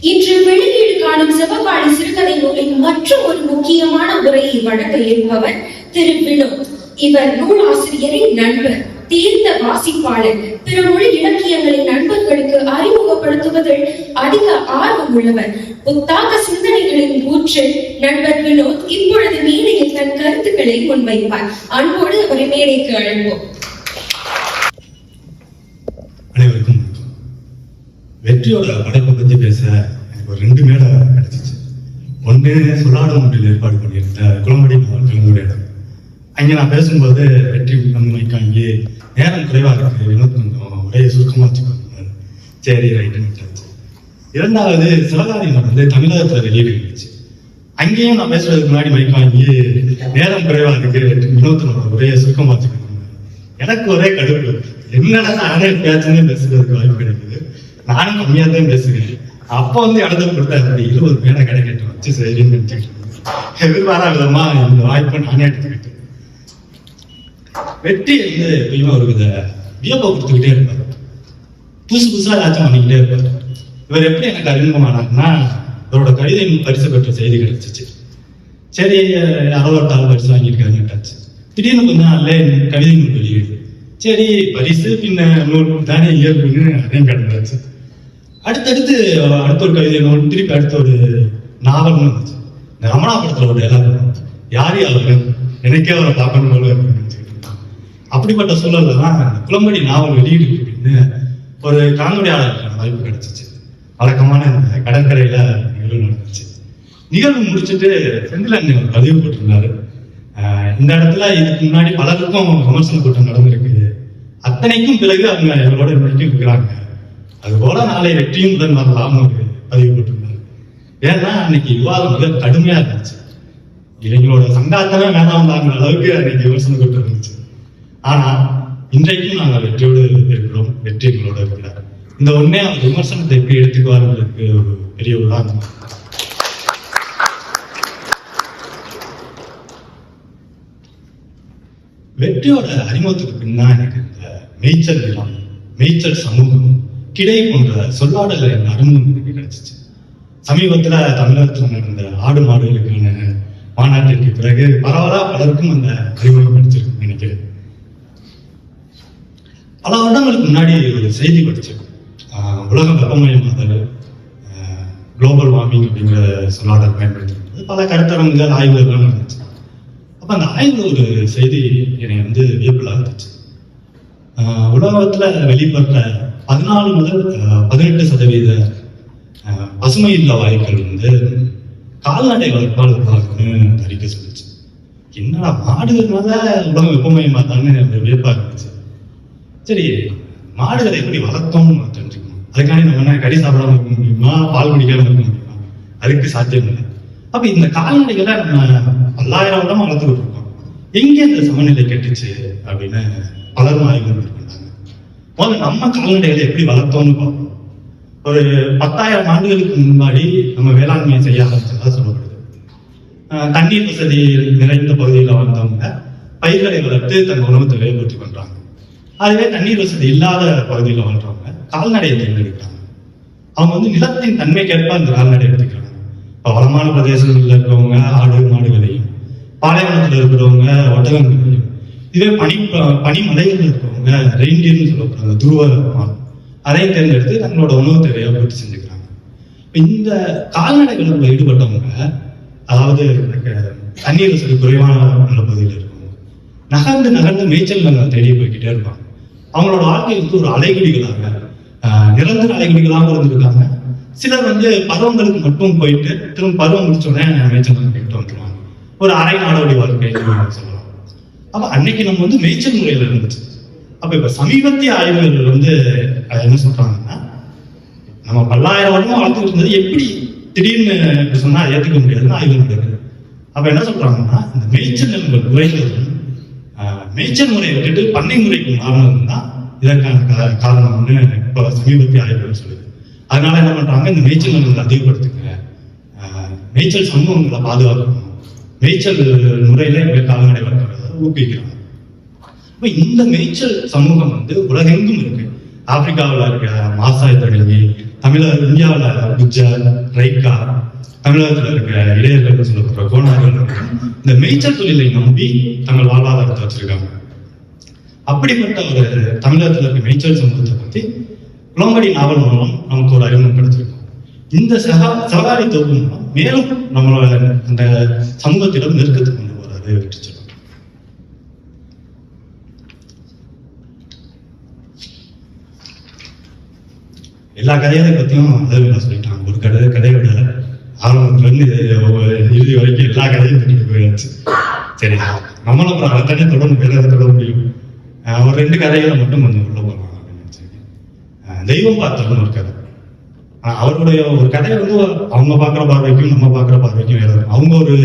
இன்று வெளியீடு காணும் சிவபாடி சிறுகதை நூலின் மற்றும் ஒரு முக்கியமான உரையை வழங்க இருப்பவர் திரு வினோத் இவர் நூலாசிரியரின் நண்பர் தேர்ந்த வாசிப்பாளர் பிற மொழி இலக்கியங்களை நண்பர்களுக்கு அறிமுகப்படுத்துவதில் அதிக ஆர்வம் உள்ளவர். புத்தாக்க சிந்தனைகளின் ஊற்று நண்பர் வினோத் இப்பொழுது மேடையில் தன் கருத்துக்களை முன்வைப்பார். அன்போடு அவரை மேடைக்கு அழைப்போம். வெற்றியோட படைப்பை பற்றி பேச எனக்கு ஒரு ரெண்டு மேடை கிடைச்சிச்சு. ஒன்று சொல்லாடும் ஒன்றில் ஏற்பாடு பண்ணியிருந்த குளம்படி நாவல் இடம் அங்கே நான் பேசும்போது வெற்றி வந்து மைக்காங்கி நேரம் குறைவாக இருக்கு இன்னும் கொஞ்சம் ஒரே சுருக்கமாக வச்சுக்கோங்க. சரி ரைட்டுன்னு விட்டாச்சு இரண்டாவது சிவகாரி வந்து தமிழகத்தில் வெளியீடு இருந்துச்சு அங்கேயும் நான் பேசுறதுக்கு முன்னாடி மைக் வாங்கி நேரம் குறைவாக இருக்கு வினோத்தனோட ஒரே சுருக்கமாக வச்சுக்கணும் எனக்கு ஒரே கடுப்பு. என்னடா நானே பேச்சுன்னு பேசுறதுக்கு வாய்ப்பு கிடைக்குது. நானும் கம்மியாக தான் பேசுவேன். அப்போ வந்து இடத்துல கொடுத்தா அப்படி இருபது மேல கிடைக்கட்டும் வச்சு சரின்னு நினைச்சுக்கிட்டு எதிர்பாரா விதமா இந்த வாய்ப்பை நானே எடுத்துக்கிட்டேன். வெற்றி வந்து எப்பயுமே ஒரு வித வியப்பை கொடுத்துக்கிட்டே இருப்பார். புதுசு புதுசா ஏதாச்சும் பண்ணிக்கிட்டே இருப்பார். இவர் எப்படி எனக்கு அறிமுகமானார்னா இவரோட கவிதை பரிசு பெற்ற செய்தி கிடைச்சிச்சு. சரி யாரோ ஒரு தாள் பரிசு வாங்கியிருக்காருன்னு திடீர்னு கொஞ்ச நாள்ல கவிதை நூல் வெளியீடு. சரி பரிசு பின்ன நூல் தானே இயல்புன்னு அதையும் கிடந்தாச்சு அடுத்தடுத்து அடுத்த ஒரு கவிதை நூல் திருப்பி அடுத்த ஒரு நாவல்னு வந்துச்சு. இந்த ரமணா படத்துல ஒரு எல்லாம் யார் அவரு எனக்கே அவரை பார்க்கணும் போல அப்படிப்பட்ட சூழல்ல தான் குளம்படி நாவல் வெளியீடு அப்படின்னு ஒரு கலந்துரையாளருக்கான வாய்ப்பு கிடைச்சிச்சு. வழக்கமான இந்த கடற்கரையில நிகழ்வு நடந்துச்சு. நிகழ்வு முடிச்சுட்டு செந்திலன் அண்ணன் ஒரு பதிவு போட்டிருந்தாரு. இந்த இடத்துல இதுக்கு முன்னாடி பலருக்கும் விமர்சன கூட்டம் நடந்திருக்கு. அத்தனைக்கும் பிறகு அவங்க எங்களோட வெற்றி இருக்கிறாங்க. அதுபோல நாளை வெற்றியும் உடன் வரலாம் ஒரு பதிவு போட்டிருந்தாரு. ஏன்னா அன்னைக்கு விவாதம் மிக கடுமையா இருந்துச்சு. இளைஞரோட சங்காத்தமே வேணாம்லாங்கிற அளவுக்கு அன்னைக்கு விமர்சனம் கொண்டு இருந்துச்சு ஆனா இன்றைக்கும் நாங்கள் வெற்றியோடு இருக்கிறோம் வெற்றி எங்களோட இருக்கிறார் இந்த ஒண்ணே அவர் விமர்சனத்தை எப்படி எடுத்துக்குவாருங்கிறதுக்கு ஒரு பெரிய உதாரணம். வெற்றியோட அறிமுகத்துக்கு பின்னா எனக்கு இந்த மேய்ச்சல் நிலம் மேய்ச்சல் சமூகம் கிடை போன்ற சொல்லாடல்களின் அறிமுகம் எனக்கு கிடைச்சிச்சு. சமீபத்துல தமிழகத்தில் நடந்த ஆடு மாடுகளுக்கான மாநாட்டிற்கு பிறகு பரவலா பலருக்கும் அந்த அறிமுகம் கிடைச்சிருக்குன்னு நினைக்கிறேன். பல வருடங்களுக்கு முன்னாடி ஒரு செய்தி படிச்சிருக்கோம். ஆஹ் உலக வெப்பமயமாதல் குளோபல் வார்மிங் அப்படிங்கிற சொல்லாடல் பயன்படுத்தி பல கருத்தரங்குகள் ஆய்வுகள்லாம் நடந்துச்சு. அப்போ அந்த ஆய்வு ஒரு செய்தி என்னை வந்து வியப்பில் இருந்துச்சு உலகத்துல வெளிப்பட்ட பதினாலு முதல் பதினெட்டு சதவீத பசுமை இல்ல வாயுக்கள் வந்து கால்நடை வளர்ப்பாளர்களுக்குன்னு அந்த அறிக்கை சொல்லுச்சு. என்னடா மாடுகள்னால உலகம் வெப்பமயமாதான்னு ஒரு இருந்துச்சு. சரி மாடுகளை எப்படி வளர்த்தோம்னு தெரிஞ்சுக்கணும். அதுக்காண்டி நம்ம என்ன கறி சாப்பிடாம இருக்க முடியுமா? பால் குடிக்காம இருக்க முடியுமா? அதுக்கு சாத்தியம் இல்லை. அப்ப இந்த கால்நடைகளை நம்ம பல்லாயிரம் வருடம் வளர்த்துக்கிட்டு இருக்கோம் எங்கே இந்த சமநிலை கெட்டுச்சு அப்படின்னு பலரும் ஆய்வு மேற்கொண்டாங்க நம்ம கால்நடைகளை எப்படி வளர்த்தோம்னு பார்ப்போம். ஒரு பத்தாயிரம் ஆண்டுகளுக்கு முன்னாடி நம்ம வேளாண்மையை செய்ய ஆரம்பிச்சதா சொல்லப்படுது. தண்ணீர் வசதி நிறைந்த பகுதியில் வந்தவங்க பயிர்களை வளர்த்து தன் உணவத்தை வேறுபடுத்தி பண்றாங்க அதுவே தண்ணீர் வசதி இல்லாத பகுதியில் வாழ்றவங்க கால்நடையை தேர்ந்தெடுக்கிறாங்க. அவங்க வந்து நிலத்தின் தன்மைக்கேற்ப அந்த கால்நடை எடுத்துக்கிறாங்க. இப்போ வளமான பிரதேசங்களில் இருக்கிறவங்க ஆடு மாடுகளையும் பாலைவனத்தில் இருக்கிறவங்க ஒட்டகங்களையும் இதே பனி பனிமலைகள் இருக்கிறவங்க ரெயின்டியர்னு சொல்லப்படுறாங்க துருவ மாடு அதையும் தேர்ந்தெடுத்து தங்களோட உணவு தேவையை பூர்த்தி செஞ்சுக்கிறாங்க. இந்த இந்த கால்நடைகளுக்குள்ள ஈடுபட்டவங்க அதாவது தண்ணீர் வசதி குறைவான பகுதியில் இருக்கவங்க நகர்ந்து நகர்ந்து மேய்ச்சல் நிலங்களை தேடி போய்கிட்டே இருப்பாங்க. அவங்களோட வாழ்க்கை வந்து ஒரு அலைகுடிகளாக நிரந்தர அலைகுடிகளாகவும் இருந்திருக்காங்க. சிலர் வந்து பருவங்களுக்கு மட்டும் போயிட்டு திரும்ப பருவம் முடிச்சோடனே மேய்ச்சல் நிலம் வந்துருவாங்க. ஒரு அரை நாடோடி வாழ்க்கை சொல்லலாம் அப்ப அன்னைக்கு நம்ம வந்து மேய்ச்சல் முறையில இருந்துச்சு. அப்ப இப்ப சமீபத்திய ஆய்வுகள் வந்து என்ன சொல்றாங்கன்னா நம்ம பல்லாயிரம் வருடம் வளர்த்துட்டு இருந்தது எப்படி திடீர்னு சொன்னா ஏத்துக்க முடியாதுன்னு ஆய்வு நடக்குது. அப்ப என்ன சொல்றாங்கன்னா இந்த மேய்ச்சல் நிலங்கள் முறைகள் மேய்ச்சல் முறையை விட்டுட்டு பண்ணை முறைக்கு மாறினது தான் இதற்கான காரணம்னு இப்போ சமீபத்திய ஆய்வுகள் சொல்லுது. அதனால என்ன பண்றாங்க இந்த மேய்ச்சல் நிலங்களை அதிகப்படுத்துங்க மேய்ச்சல் சமூகங்களை பாதுகாக்கணும். மேய்ச்சல் முறையில எங்க கால்நடை வளர்க்கணும் ஊக்குவிக்கிறாங்க. இப்போ இந்த மேய்ச்சல் சமூகம் வந்து உலகெங்கும் இருக்கு. ஆப்பிரிக்காவில் இருக்க மாசாய் தொடங்கி தமிழர் இந்தியாவில் குஜர் ரைக்கா தமிழகத்தில் இருக்க இளையர்கள் சொல்லப்படுற கோணார்கள் இந்த மேய்ச்சல் தொழிலை நம்பி தங்கள் வாழ்வாதாரத்தை வச்சிருக்காங்க. அப்படிப்பட்ட ஒரு தமிழகத்தில் இருக்க மேய்ச்சல் சமூகத்தை பத்தி குளம்படி நாவல் மூலம் நமக்கு ஒரு அறிமுகப்படுத்திருக்கோம் இந்த சகா சகாரி தொகுப்பு மூலம் மேலும் நம்மளோட அந்த சமூகத்திடம் நெருக்கத்துக்கு கொண்டு போறாரு வெற்றி செல்வன் எல்லா கதைகளை பற்றியும் அதை சொல்லிட்டாங்க. ஒரு கதை கதையோட ஆரம்பத்துலேருந்து இறுதி வரைக்கும் எல்லா கதையும் திட்டு போயாச்சு. சரி நம்மளும் அப்புறம் அதை தானே தொடர்ந்து வேலை எதை தொடர முடியும்? ஒரு ரெண்டு கதைகளை மட்டும் கொஞ்சம் உள்ள போகலாம் அப்படின்னு நினைச்சிருக்கேன் தெய்வம் பார்த்தோம்னு ஒரு கதை. அவருடைய ஒரு கதை வந்து அவங்க பார்க்குற பார்வைக்கும் நம்ம பார்க்குற பார்வைக்கும் வேற இருக்கும். அவங்க ஒரு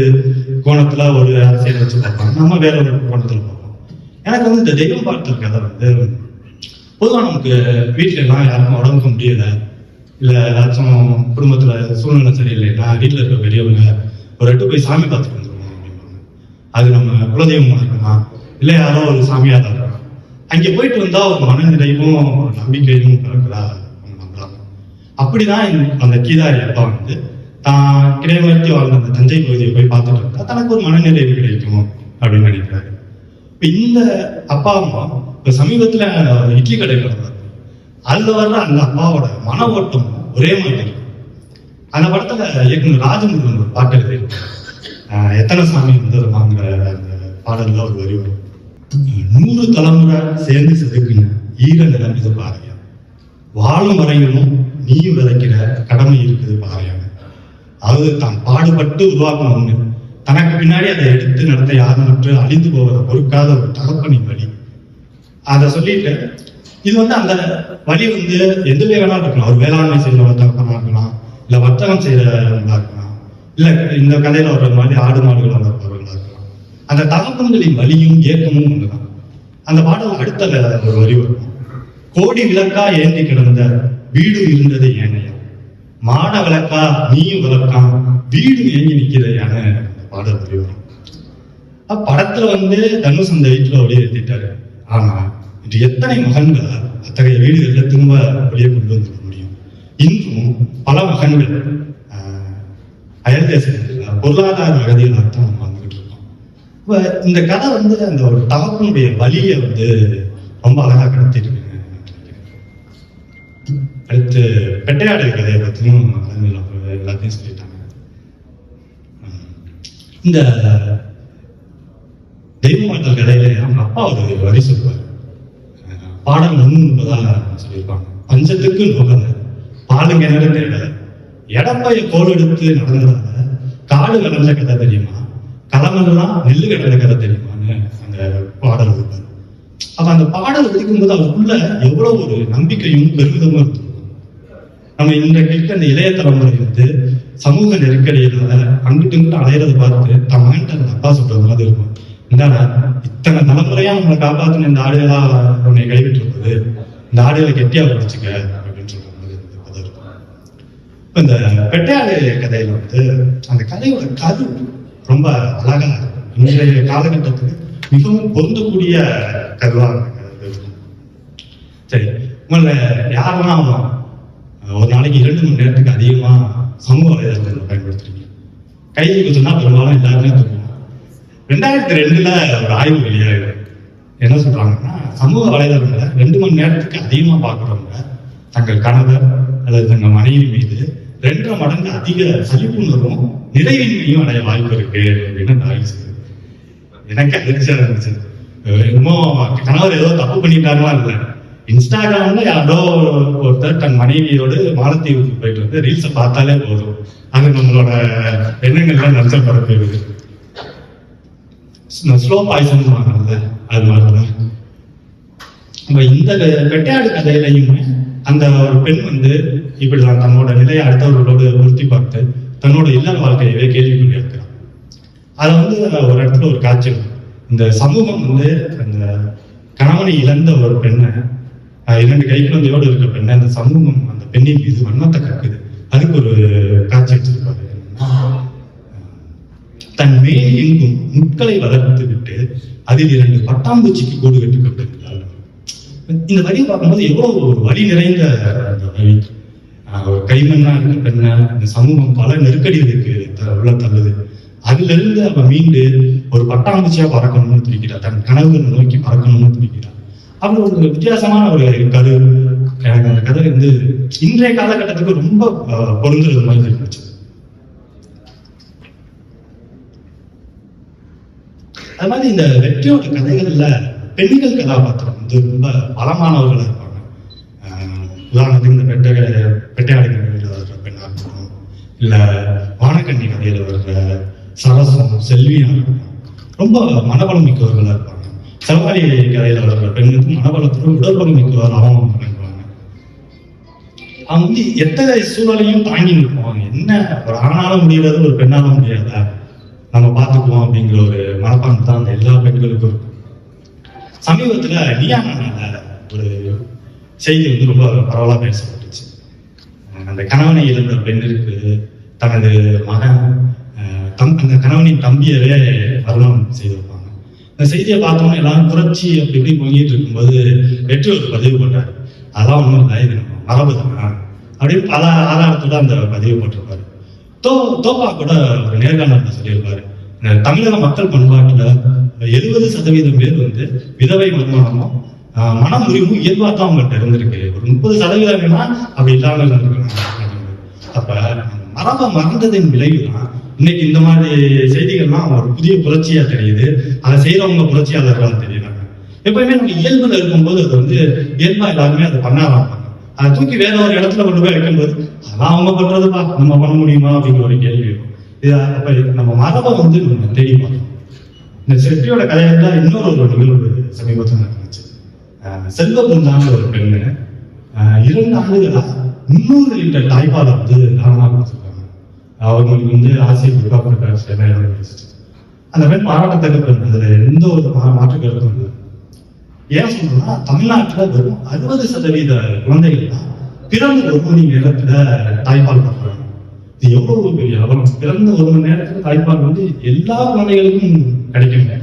கோணத்தில் ஒரு அரசியல் வச்சு பார்ப்பாங்க. நம்ம வேற ஒரு கோணத்தில் பார்ப்போம். எனக்கு வந்து இந்த தெய்வம் பார்த்த கதை வந்து பொதுவாக நமக்கு வீட்டிலலாம் எல்லாம் யாருக்கும் உடம்புக்கு முடியல இல்லை ஏதாச்சும் குடும்பத்தில் சூழ்நிலை சரியில்லைன்னா வீட்டில் இருக்க பெரியவங்க ஒரு எட்டு போய் சாமி பார்த்துட்டு வந்துருவோம் அப்படிம்பாங்க. அது நம்ம குலதெய்வமாக இருக்கலாம் இல்லை யாரோ ஒரு சாமியாக தான் இருக்கலாம். அங்கே போயிட்டு வந்தால் ஒரு மனநிலையும் நம்பிக்கையும் பிறகுதா அவங்க நம்புறாங்க அப்படிதான் அந்த கீதாரி அப்பா வந்து தான் கிடைமர்த்தி வாழ்ந்த அந்த தஞ்சை பகுதியை போய் பார்த்துட்டு இருந்தா தனக்கு ஒரு மனநிலை கிடைக்கும் அப்படின்னு நினைக்கிறாரு. இந்த அப்பா அம்மா இப்போ சமீபத்தில் இட்லி கடையில் வந்தார் அதில் வர்ற அந்த அப்பாவோட மன ஓட்டம் ஒரே மாதிரி. அந்த படத்தில் இயக்குனர் ராஜமுருகன் ஒரு பாட்டு எழுதியிருப்பார் ஆஹ் எத்தனை சாமி வந்தது வாங்குற அந்த பாடலில் ஒரு வரி வரும். நூறு தலைமுறை சேர்ந்து செதுக்குன ஈர நிலம் இது வாழும் வரையிலும் நீயும் விதைக்கிற கடமை இருக்குது பாருங்க அது தான் பாடுபட்டு உருவாக்கின ஒண்ணு தனக்கு பின்னாடி அதை எடுத்து நடத்த யாருமற்று அழிந்து போவதை பொறுக்காத ஒரு தகப்பனின் அதை சொல்லிட்டு இது வந்து அந்த வழி வந்து எதுலேயே வேணாலும் இருக்கலாம். ஒரு வேளாண்மை செய்யற ஒரு இருக்கலாம். இல்ல வர்த்தகம் செய்யறவங்களா இருக்கலாம். இல்ல இந்த கதையில வர்ற மாதிரி ஆடு மாடுகள் வளர்ப்பவர்களா இருக்கலாம். அந்த தகப்பன்களின் வலியும் ஏக்கமும் ஒண்ணுதான். அந்த பாடல் அடுத்த ஒரு வரி வரும். கோடி விளக்கா ஏந்தி கிடந்த வீடு இருந்தது ஏனையா. மாட விளக்கா நீயும் விளக்காம் வீடு ஏங்கி நிக்கிற யானை. அந்த பாடல் வரி வரும். படத்துல வந்து தனுஷ் அந்த வீட்டுல ஏற்றிட்டாரு ஆனால் இன்று எத்தனை மகன்கள் அத்தகைய வீடுகளில் திரும்ப வெளியே கொண்டு வந்துட முடியும்? இன்றும் பல மகன்கள் அயல் தேசத்துல பொருளாதார அகதிகளாகத்தான் நம்ம வந்துகிட்டு இருக்கோம். இப்போ இந்த கதை வந்து அந்த ஒரு தகப்பனுடைய வழியை வந்து ரொம்ப அழகாக கடத்திட்டு அடுத்து பெட்டையாடு கதையை பற்றியும் எல்லாத்தையும் சொல்லிட்டாங்க. இந்த தெய்வமாட்டல் கதையில அவங்க அப்பா ஒரு வரி சொல்லுவார். பாடல் பாடல் ஒண்ணுதான் சொல்லியிருப்பாங்க. பஞ்சத்துக்கு நோகல பாலுங்க நிறைய தேடல எடப்பாய கோல் எடுத்து நடந்ததால காடு கடந்த கதை தெரியுமா? களமெல்லாம் நெல்லு கடந்த கதை தெரியுமான்னு அந்த பாடல் இருப்பார் அப்ப அந்த பாடல் படிக்கும்போது அவருக்குள்ள எவ்வளவு ஒரு நம்பிக்கையும் பெருமிதமும் இருக்கும். நம்ம இன்றைக்கு இருக்க அந்த இளைய தலைமுறை வந்து சமூக நெருக்கடியில அங்கிட்டு இங்கிட்டு பார்த்து தன் அந்த அப்பா சொல்றது மாதிரி இருக்கும். இந்தாடா இத்தனை தலைமுறையா உங்களை காப்பாத்தின இந்த ஆடுகளா உன்னை கைவிட்டு இருப்பது இந்த ஆடுகளை கெட்டியா பிடிச்சுக்க அப்படின்னு சொல்ற மாதிரி இந்த இப்ப இந்த பெட்டையாடு கதையில வந்து அந்த கதையோட கரு ரொம்ப அழகா இருக்கும். இன்றைய காலகட்டத்துக்கு மிகவும் பொருந்தக்கூடிய கருவா சரி உங்களை யாரெல்லாம் ஒரு நாளைக்கு இரண்டு மணி நேரத்துக்கு அதிகமா சமூக வலைதளங்களை பயன்படுத்துறீங்க? கை குத்துனா பெரும்பாலும் எல்லாருமே தூக்குவோம் ரெண்டாயிரத்தி ரெண்டுல ஒரு ஆய்வு வெளியாகுது என்ன சொல்றாங்கன்னா சமூக வலைதளங்களை ரெண்டு மணி நேரத்துக்கு அதிகமா பார்க்குறவங்க தங்கள் கணவர் அல்லது தங்கள் மனைவி மீது ரெண்டரை மடங்கு அதிக சலிப்புணர்வும் நிறைவின்மையும் அடைய வாய்ப்பு இருக்கு அப்படின்னு அந்த ஆய்வு சொல்லுது. எனக்கு அதிர்ச்சியா இருந்துச்சு. என்னமோ கணவர் ஏதோ தப்பு பண்ணிட்டாருமா இல்லை. இன்ஸ்டாகிராம்ல யாரோ ஒருத்தர் தன் மனைவியோடு மாலத்தீவுக்கு போயிட்டு வந்து ரீல்ஸை பார்த்தாலே போதும். அது நம்மளோட எண்ணங்கள்லாம் நச்சல் பரப்பிடுது ஸ்லோ பாய்சன் அது மாதிரிதான் நம்ம இந்த வெட்டையாடு கதையிலையுமே அந்த ஒரு பெண் வந்து இப்படிதான் தன்னோட நிலையை அடுத்தவர்களோடு உறுத்தி பார்த்து தன்னோட இல்லற வாழ்க்கையவே கேள்விக்குறி இருக்கிறான் அதை வந்து ஒரு இடத்துல ஒரு காட்சி இந்த சமூகம் வந்து அந்த கணவனை இழந்த ஒரு பெண்ணை இரண்டு இரண்டு கைக்குழந்தையோடு இருக்கிற பெண்ணை அந்த சமூகம் அந்த பெண்ணின் மீது வன்மத்தை கற்குது அதுக்கு ஒரு காட்சி வச்சிருப்பாரு தன் மேல் எங்கும் முட்களை வளர்த்து விட்டு அதில் இரண்டு பட்டாம்பூச்சிக்கு கூடு வெட்டி கொண்டிருக்கிறார் இந்த வரியை பார்க்கும்போது எவ்வளவு ஒரு வழி நிறைந்த அந்த வரி ஒரு கைமண்ணா இருக்க பெண்ணா இந்த சமூகம் பல நெருக்கடிகளுக்கு த- உள்ள தள்ளுது. அதுல இருந்து அவ மீண்டு ஒரு பட்டாம்பூச்சியா பறக்கணும்னு துடிக்கிறா தன் கனவுகளை நோக்கி பறக்கணும்னு துடிக்கிறா அவர் ஒரு வித்தியாசமான ஒரு கரு எனக்கு அந்த கதை வந்து இன்றைய காலகட்டத்துக்கு ரொம்ப பொருந்துறது மாதிரி இருந்துச்சு அது மாதிரி இந்த வெற்றியோட கதைகள்ல பெண்கள் கதாபாத்திரம் வந்து ரொம்ப பலமானவர்களாக இருப்பாங்க. உதாரணத்துக்கு இந்த பெட்டை பெட்டையாடு கதையில வர்ற பெண்ணாக இருக்கட்டும் இல்லை வானக்கண்ணி கதையில் வர்ற சரசம் செல்வியாக இருக்கட்டும் ரொம்ப மனபலம் மிக்கவர்களாக இருப்பாங்க. செவ்வாழி கதையில் வர்ற பெண்களுக்கு மனபலத்தோட உடல்பலம் மிக்கவராகவும் அவங்க வந்து எத்தனை சூழலையும் தாங்கி நிற்பாங்க. என்ன ஒரு ஆணால முடியறது ஒரு பெண்ணால முடியாதா? நம்ம பார்த்துக்குவோம் அப்படிங்கிற ஒரு மனப்பான்மை தான் அந்த எல்லா பெண்களுக்கும். இருக்கும் சமீபத்துல நியானால ஒரு செய்தி வந்து ரொம்ப பரவலாக பேசப்பட்டுச்சு. அந்த கணவனை இழந்த பெண்ணிற்கு தனது மகன் தம் அந்த கணவனின் தம்பியவே மரணம் செய்திருப்பாங்க இந்த செய்தியை பார்த்தோம்னா எல்லாரும் புரட்சி அப்படி இப்படி பொங்கிட்டு இருக்கும்போது வெற்றி ஒரு பதிவு போட்டார். அதெல்லாம் ஒன்றும் இல்லை இது நம்ம மரபு தான் அப்படின்னு பல ஆதாரத்தோட அந்த பதிவு போட்டிருப்பாரு. தோ தோப்பா கூட ஒரு நேர்காணல சொல்லியிருப்பாரு. தமிழக மக்கள் பண்பாட்டுல எழுபது சதவீதம் பேர் வந்து விதவை மருமகமும் மன முறிவும் இயல்பா தான் அவங்கள்ட்ட இருந்திருக்கு. ஒரு முப்பது சதவீதம் வேணா அப்படி இல்லாம அப்ப மரபை மறந்ததின் விளைவுதான் இன்னைக்கு இந்த மாதிரி செய்திகள்லாம் ஒரு புதிய புரட்சியா தெரியுது. அதை செய்யறவங்க புரட்சியாளர்களா தெரியுறாங்க. எப்பயுமே நம்ம இயல்புல இருக்கும்போது அது வந்து இயல்பா எல்லாருமே அதை பண்ண அதை தூக்கி வேற ஒரு இடத்துல கொண்டு போய் வைக்கும்போது அதெல்லாம் அவங்க பண்றதுப்பா நம்ம பண்ண முடியுமா? அப்படிங்கிற ஒரு கேள்வி அப்ப நம்ம மரபை வந்து நம்ம தேடி பார்த்தோம் இந்த செட்டியோட கதையில இன்னொரு ஒரு நிகழ்வு சமீபத்தில் நடந்துச்சு. செல்வ பிருந்தான ஒரு பெண்ணு இரண்டு ஆண்டுகளா முன்னூறு லிட்டர் தாய்ப்பாலை வந்து தானமா கொடுத்துருக்காங்க. அவங்களுக்கு வந்து ஆசிய பிரகாஷ் அந்த பெண் பாராட்டத்தக்க பெண். அதுல எந்த ஒரு மா- மாற்று கருத்தும் இல்லை. ஏன் சொல்றேன்னா தமிழ்நாட்டுல வெறும் அறுபது சதவீத குழந்தைகள் தான் பிறந்த ஒரு மணி நேரத்துல தாய்ப்பால் பண்றாங்க இது எவ்வளவு பெரிய அவலம்? பிறந்த ஒரு மணி நேரத்துல தாய்ப்பால் வந்து எல்லா குழந்தைகளுக்கும் கிடைக்குங்க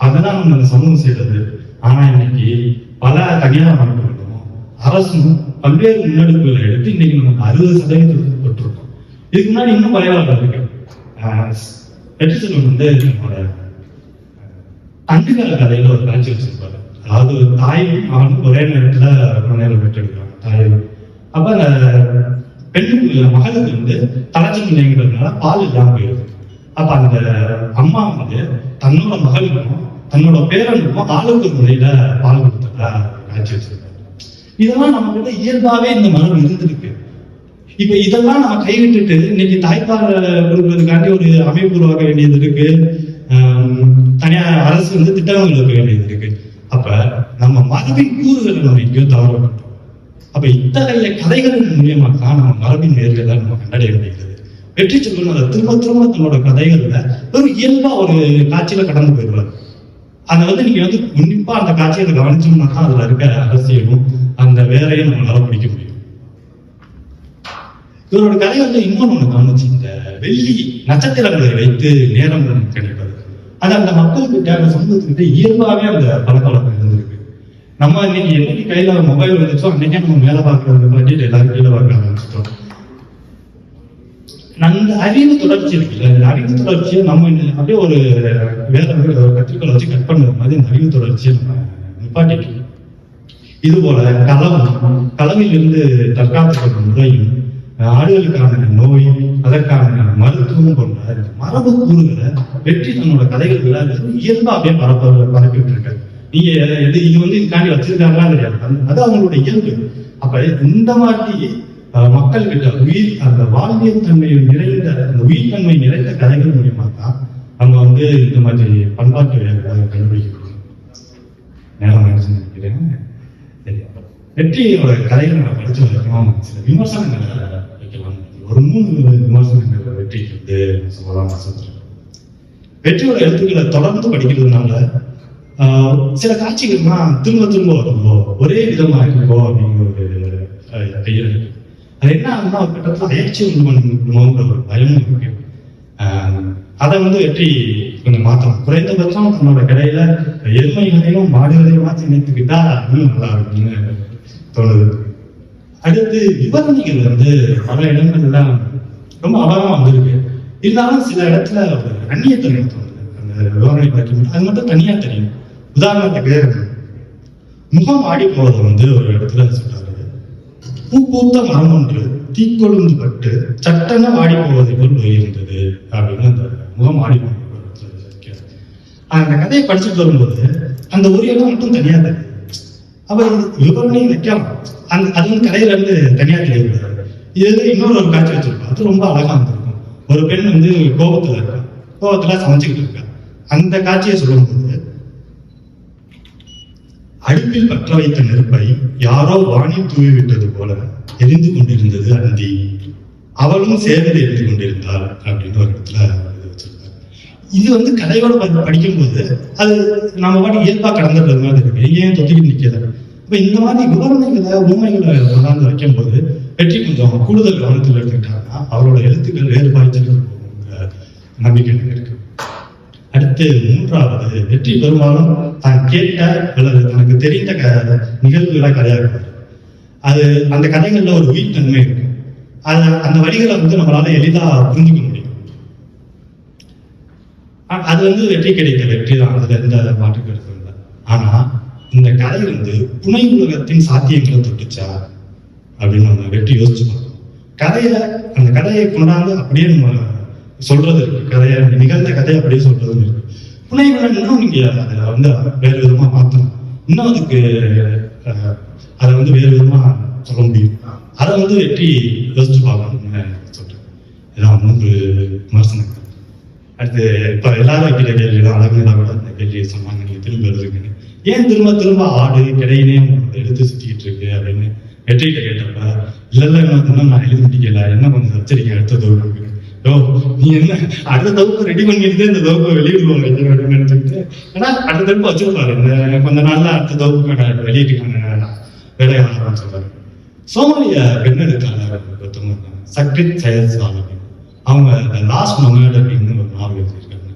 அதெல்லாம் நம்ம அந்த சமூகம் செய்யறது ஆனா இன்னைக்கு பல தனியார் அமைப்புகளும் அரசும் பல்வேறு முன்னெடுப்புகளை எடுத்து இன்னைக்கு நமக்கு அறுபது சதவீதத்துக்கு தொட்டிருக்கோம். இதுக்கு முன்னாடி இன்னும் குறைவாக இருக்கு ஆஹ் வந்து நம்மளோட அண்டுகால கதையில ஒரு காட்சி வச்சிருப்பாரு. அதாவது தாய் தாயும் மகனும் ஒரே நேரத்துல நேரம் பெற்றெடுக்கிறாங்க தாயும். அப்ப பெண்ணுக்கு மகளுக்கு வந்து தலைச்சல் பால் இல்லாம போயிடுது. அப்ப அந்த அம்மா வந்து தன்னோட மகளுக்கும் தன்னோட பேரனுக்கும் ஆளுக்கு முறையில பால் கொடுத்துட்டா காய்ச்சி வச்சிருக்காரு. இதெல்லாம் நம்ம கிட்ட இயல்பாவே இந்த மரபு இருந்திருக்கு. இப்ப இதெல்லாம் நம்ம கைவிட்டுட்டு இன்னைக்கு தாய்ப்பால் கொடுக்கறதுக்காண்டி ஒரு அமைப்பு உருவாக்க வேண்டியது இருக்கு. தனியார் அரசு வந்து திட்டங்கள் இருக்க வேண்டியது இருக்கு. அப்ப நம்ம மரபின் கூறுகள் நம்ம எங்கேயோ தவறப்பட்டோம் அப்ப இத்தகைய கதைகளின் மூலியமாக தான் நம்ம மரபின் நேர்களை நம்ம கண்டடைய வேண்டியது வெற்றி செல்வன் அதை திரும்ப திரும்ப தன்னோட கதைகள்ல ஒரு இயல்பா ஒரு காட்சியில கடந்து போயிடுவார். அதை வந்து நீங்க வந்து உன்னிப்பா அந்த காட்சியை கவனிச்சோம்னா தான் அதுல இருக்க அரசியலும் அந்த வேலையும் நம்மளால பிடிக்க முடியும். இவரோட கதைகள்ல இன்னொன்னு ஒண்ணு கவனிச்சு இந்த வெள்ளி நட்சத்திரங்களை வைத்து நேரம் கிடையாது அது அந்த மக்கள்கிட்ட அந்த சமூகத்துக்கிட்ட இயல்பாவே அந்த பழக்க வழக்கம் இருந்திருக்கு. நம்ம இன்னைக்கு என்னைக்கு கையில மொபைல் வந்துச்சோ அன்னைக்கே நம்ம மேல பார்க்கறது பண்ணிட்டு எல்லாரும் கீழே பார்க்க ஆரம்பிச்சிட்டோம் அந்த அறிவு தொடர்ச்சி இருக்குல்ல இந்த அறிவு தொடர்ச்சியை நம்ம அப்படியே ஒரு வேற ஒரு வச்சு கட் பண்ணுற மாதிரி இந்த அறிவு தொடர்ச்சியை நம்ம நிப்பாட்டிட்டு இது போல களம் களவில் தற்காத்துக்கிற முறையும் ஆடுகளுக்கான நோய் அதற்கான மருத்துவம் போன்ற மரபு கூறுகளை வெற்றி தன்னோட கதைகள்ல இயல்பா அப்படியே பரப்ப பரப்பிட்டு இருக்காரு நீங்க எது இது வந்து இதுக்காண்டி வச்சிருக்காங்களா தெரியாது. அது அவங்களோட இயல்பு. அப்ப இந்த மாதிரி மக்கள் கிட்ட உயிர் அந்த வாழ்வியல் தன்மை நிறைந்த அந்த உயிர் தன்மை நிறைந்த கதைகள் மூலியமா தான் நம்ம வந்து இந்த மாதிரி பண்பாட்டு கண்டுபிடிக்கணும் நேரம் நினைக்கிறேன். சரி. வெற்றியோட கதைகளை நான் படிச்சு வரைக்கும் சில விமர்சனங்கள் ஒரு மூணு விமர்சனங்கள் வெற்றிக்கு வந்து சொல்லலாம் வெற்றியோட எழுத்துக்களை தொடர்ந்து படிக்கிறதுனால ஆஹ், சில காட்சிகள்லாம் திரும்ப திரும்ப வரும்போ ஒரே விதமா இருக்கும்போ அப்படிங்கிற ஒரு ஐயா அது என்ன ஆகுதுன்னா ஒரு கட்டத்தில் அயற்சி உண்டு பண்ணணுங்கிற ஒரு பயமும் இருக்கு. ஆஹ், அதை வந்து வெற்றி கொஞ்சம் மாற்றலாம் குறைந்தபட்சம் தன்னோட கடையில எருமைகளையும் மாடுகளையும் மாற்றி நினைத்துக்கிட்டா இன்னும் நல்லா இருக்கும்னு தோணுது. அடுத்து விவரணைகள் வந்து பல இடங்கள்லாம் ரொம்ப அபாரமா வந்திருக்கு. இருந்தாலும் சில இடத்துல ஒரு அந்நியத்தன்மை தோணுது அந்த விவரணை படிக்கும்போது அது மட்டும் தனியா தெரியும். உதாரணத்துக்கு முகம் ஆடி போவதை வந்து ஒரு இடத்துல சொல்றாரு. பூ பூத்த மரம் ஒன்று தீக்கொழுந்து பட்டு சட்டன ஆடி போவதை போல் இருந்தது அப்படின்னு அந்த முகம் ஆடி போன அந்த கதையை படிச்சுட்டு வரும்போது அந்த ஒரு இடம் மட்டும் தனியா தெரியும். அவர் விவரணை வைக்கலாம் அந்த அது வந்து இருந்து தனியா கிடையாது இதுல இன்னொரு ஒரு காட்சி வச்சிருப்போம் அது ரொம்ப அழகா வந்திருக்கும். ஒரு பெண் வந்து கோபத்துல இருக்கா. கோபத்துல சமைச்சுக்கிட்டு இருக்கா. அந்த காட்சியை சொல்லும்போது அடுப்பில் பற்ற வைத்த நெருப்பை யாரோ வாணி தூவி விட்டது போல எரிந்து கொண்டிருந்தது அந்தி. அவளும் சேர்ந்து எரிந்து கொண்டிருந்தாள் அப்படின்னு ஒரு இடத்துல இது வந்து கதையோட ப- படிக்கும்போது அது நம்ம பாட்டு இயல்பாக கடந்துட்டு மாதிரி இருக்கு. ஏன் தொத்திக்கிட்டு நிற்கிறது இப்போ இந்த மாதிரி விவரணைகளை உண்மைகளை கொண்டாந்து வைக்கும்போது வெற்றி கொஞ்சம் கூடுதல் கவனத்தில் எடுத்துக்கிட்டாங்கன்னா அவரோட எழுத்துக்கள் வேறுபாய்ச்சல் நம்பிக்கை எனக்கு இருக்கு. அடுத்து மூன்றாவது வெற்றி பெரும்பாலும் தான் கேட்ட அல்லது தனக்கு தெரிந்த க நிகழ்வுகளை கதையாக்குவார். அது அந்த கதைகளில் ஒரு உயிர் தன்மை இருக்கும் அது அந்த வழிகளை வந்து நம்மளால எளிதாக புரிஞ்சுக்க அது வந்து வெற்றி கிடைத்த வெற்றி தான். அதுல எந்த மாற்று கருத்தும் இல்லை ஆனா இந்த கதை வந்து புனை உலகத்தின் சாத்தியங்களை தொட்டுச்சா? அப்படின்னு நம்ம வெற்றி யோசிச்சு பார்க்கணும். கதையை அந்த கதையை கொண்டாந்து அப்படியே நம்ம சொல்றது இருக்கு. கதையை நிகழ்ந்த கதையை அப்படியே சொல்றது இருக்கு. புனை உலகம் இன்னும் நீங்க அதை வந்து வேறு விதமா மாற்றணும் இன்னும் அதுக்கு அதை வந்து வேறு விதமா சொல்ல முடியும். அதை வந்து வெற்றி யோசிச்சு பார்க்கணும்னு சொல்றேன். இதான் மூன்று விமர்சனங்கள். அடுத்து இப்ப எல்லாரும் வைக்கிற கேள்வி தான் அழகுனா கூட அந்த கேள்வியை சொன்னாங்க திரும்ப எழுதுங்கன்னு. ஏன் திரும்ப திரும்ப ஆடு கிடையினே எடுத்து சுத்திக்கிட்டு இருக்கு அப்படின்னு வெற்றிகிட்ட கேட்டப்ப இல்ல இல்ல இன்னும் நான் எழுதி முடிக்கல. என்ன கொஞ்சம் வச்சிருக்கேன் அடுத்த தொகுப்புக்கு ஓ நீ என்ன அடுத்த தொகுப்பு ரெடி பண்ணிட்டு இந்த தொகுப்பை வெளியிடுவாங்க அப்படின்னு நினைச்சுக்கிட்டு ஏன்னா அடுத்த தொகுப்பு வச்சிருப்பாரு. இந்த கொஞ்ச நாள்ல அடுத்த தொகுப்பு வெளியிட்டுக்கான வேலையை ஆரம்பிச்சிருப்பாரு சோமாலிய பெண் எழுத்தாளர் ஒருத்தவங்க சக்ரித் சயத்வால் அப்படின்னு அவங்க லாஸ்ட் மொமெண்ட் அப்படின்னு ஒரு எழுதியிருக்காங்க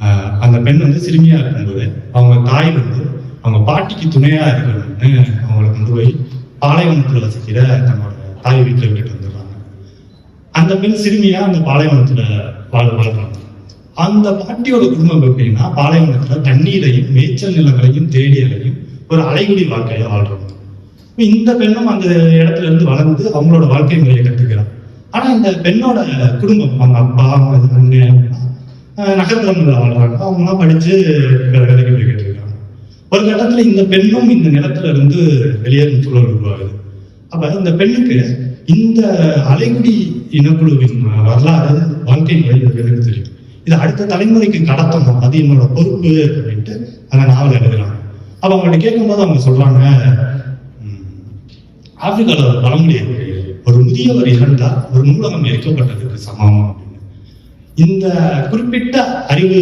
ஆஹ் அந்த பெண் வந்து சிறுமியா இருக்கும்போது அவங்க தாய் வந்து அவங்க பாட்டிக்கு துணையா இருக்கணும்னு அவங்களை கொண்டு போய் பாலைவனத்தில் வசிக்கிற தன்னோட தாய் வீட்டுல விட்டுட்டு வந்துடுறாங்க. அந்த பெண் சிறுமியா அந்த பாலைவனத்துல வாழ வளர்றாங்க அந்த பாட்டியோட குடும்பம் எப்படின்னா பாலைவனத்துல தண்ணீரையும் மேய்ச்சல் நிலங்களையும் தேடியலையும் ஒரு அலைகுடி வாழ்க்கையை வாழ்றாங்க. இந்த பெண்ணும் அந்த இடத்துல இருந்து வளர்ந்து அவங்களோட வாழ்க்கை முறையை கற்றுக்கிறான் ஆனா இந்த பெண்ணோட குடும்பம் அவங்க அப்பா அவங்க அண்ணன் அஹ் வாழ்றாங்க. அவங்களாம் படிச்சு வே- வேலைக்கு போய்கிட்டு இருக்காங்க. ஒரு கட்டத்துல இந்த பெண்ணும் இந்த நிலத்துல இருந்து வெளியேறும் சூழல் உருவாகுது. அப்ப இந்த பெண்ணுக்கு இந்த அலைகுடி இனக்குழுவின் வரலாறு வாழ்க்கை முறை எனக்கு தெரியும். இது அடுத்த தலைமுறைக்கு கடத்தணும். அது என்னோட பொறுப்பு அப்படின்ட்டு அந்த நாவல் எழுதுறாங்க. அப்ப அவங்கள்ட்ட கேட்கும்போது அவங்க சொல்றாங்க ஆப்பிரிக்காவில் வர முடியாது. ஒரு முதியவர் இறந்தால் ஒரு நூலகம் எரிக்கப்பட்டதுக்கு சமம் அப்படின்னு. இந்த குறிப்பிட்ட அறிவு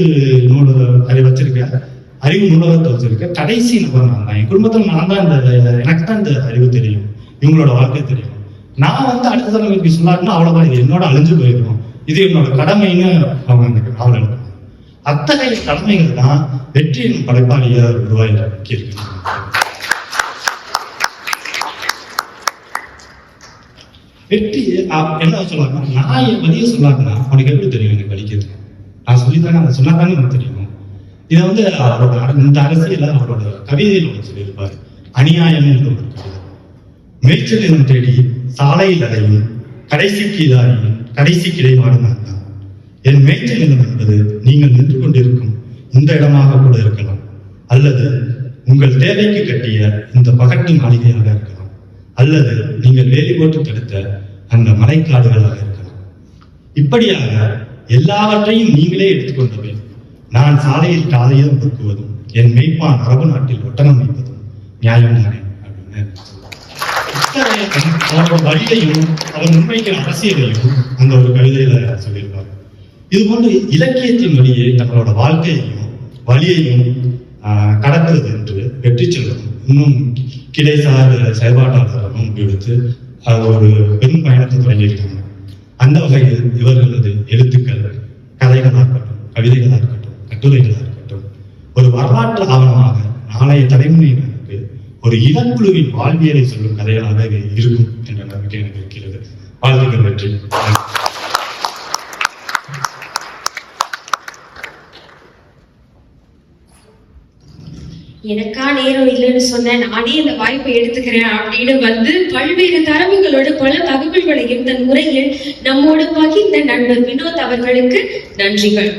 நூல அறிவு வச்சிருக்க அறிவு நூலகத்தை வச்சிருக்க கடைசி நபர் நான் தான். என் குடும்பத்தில் நான் தான் இந்த எனக்கு தான் இந்த அறிவு தெரியும். இவங்களோட வாழ்க்கை தெரியும். நான் வந்து அடுத்த தலைமைக்கு சொன்னாருன்னா அவ்வளவுதான் இது என்னோட அழிஞ்சு போயிடும். இது என்னோட கடமைன்னு அவங்க அந்த அத்தகைய கடமைகள் தான் வெற்றியின் படைப்பாளிய உருவாக்கி வெற்றி என்ன சொல்லாங்க நான் என் வழியை சொல்லாங்கன்னா அவனுக்கு எப்படி தெரியும் எனக்கு வலிக்கிறது நான் சொல்லித்தானே அதை சொன்னாதானே எனக்கு தெரியும்? இதை வந்து அவரோட இந்த அரசியல அவரோட கவிதையில் ஒன்று சொல்லியிருப்பார். அநியாயம்னு ஒரு கவிதை. மேய்ச்சல் தேடி சாலையில் அடையும் கடைசிக்கு இதாரியும் கடைசி கிடைவாடு தான். என் மேய்ச்சல் நிலம் என்பது நீங்கள் நின்று கொண்டிருக்கும் இந்த இடமாக கூட இருக்கலாம். அல்லது உங்கள் தேவைக்கு கட்டிய இந்த பகட்டு மாளிகையாக இருக்கலாம். அல்லது நீங்கள் வேலி போட்டு தடுத்த அந்த மலைக்காடுகளாக இருக்கலாம். இப்படியாக எல்லாவற்றையும் நீங்களே எடுத்துக்கொண்டவை நான் சாலையில் காலையில் முறுக்குவதும் என் மெய்ப்பான் அரபு நாட்டில் ஒட்டணம் வைப்பதும் நியாயம் தானே அப்படின்னு. அவரோட வழியையும் அவர் முன்வைக்கிற அரசியலையும் அந்த ஒரு கவிதையில சொல்லியிருப்பார். இது போன்று இலக்கியத்தின் வழியே தங்களோட வாழ்க்கையையும் வழியையும் கடக்கிறது என்று வெற்றி செல்வதும் இன்னும் கிடைசார் செயல்பாட்டாளர்களும் எடுத்து அது ஒரு பெரும் பயணத்தை தொடங்கியிருக்காங்க அந்த வகையில் இவர்களது எழுத்துக்கள் கதைகளாக இருக்கட்டும் கவிதைகளாக இருக்கட்டும் கட்டுரைகளாக இருக்கட்டும் ஒரு வரலாற்று ஆவணமாக நாளைய தலைமுறையினருக்கு ஒரு இளங்குழுவின் வாழ்வியலை சொல்லும் கதைகளாக இருக்கும் என்ற நம்பிக்கை எனக்கு இருக்கிறது. வாழ்த்துக்கள் வெற்றி. எனக்கா நேரம் இல்லைன்னு சொன்ன நானே இந்த வாய்ப்பை எடுத்துக்கிறேன் அப்படின்னு வந்து பல்வேறு தரவுகளோட பல தகவல்களையும் தன் முறையில் நம்மோடு பகிர்ந்த நண்பர் வினோத் அவர்களுக்கு நன்றிகள்.